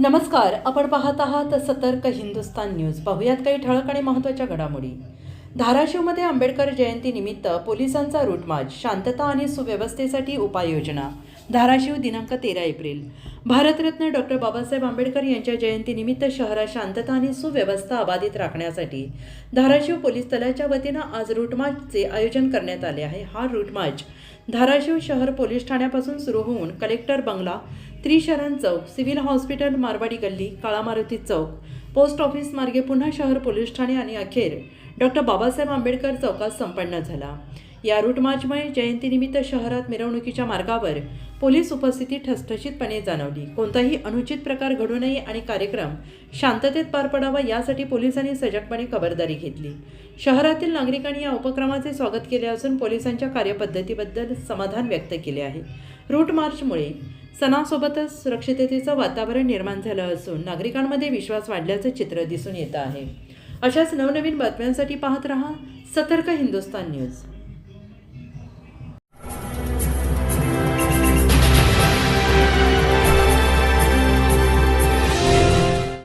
नमस्कार आपण पाहत आहात सतर्क हिंदुस्तान न्यूज. पाहुयात काही ठळक आणि महत्त्वाच्या घडामोडी. धाराशिवमध्ये आंबेडकर जयंतीनिमित्त पोलिसांचा रूट मार्च शांतता आणि सुव्यवस्थेसाठी उपाययोजना. धाराशिव दिनांक तेरा एप्रिल. भारतरत्न डॉक्टर बाबासाहेब आंबेडकर यांच्या जयंतीनिमित्त शहरात शांतता आणि सुव्यवस्था अबाधित राखण्यासाठी धाराशिव पोलीस दलाच्या वतीनं आज रूट मार्चचे आयोजन करण्यात आले आहे. हा रूट मार्च धाराशिव शहर पोलीस ठाण्यापासून सुरू होऊन कलेक्टर बंगला त्रिशरण चौक सिव्हिल हॉस्पिटल मारवाडी गल्ली काळा मारुती चौक पोस्ट ऑफिस मार्गे पुन्हा शहर पोलीस ठाणे आणि अखेर डॉक्टर बाबासाहेब आंबेडकर चौकात संपन्न झाला. या रूट मार्चमुळे जयंतीनिमित्त शहरात मिरवणुकीच्या मार्गावर पोलीस उपस्थिती ठसठशीतपणे जाणवली. कोणताही अनुचित प्रकार घडू नये आणि कार्यक्रम शांततेत पार पडावा यासाठी पोलिसांनी सजगपणे खबरदारी घेतली. शहरातील नागरिकांनी या उपक्रमाचे स्वागत केले असून पोलिसांच्या कार्यपद्धतीबद्दल समाधान व्यक्त केले आहे. रूट मार्चमुळे सणासोबतच सुरक्षिततेचं वातावरण निर्माण झालं असून नागरिकांमध्ये विश्वास वाढल्याचं चित्र दिसून येतं आहे. अशाच नवनवीन बातम्यांसाठी पाहत रहा सतर्क हिंदुस्तान न्यूज.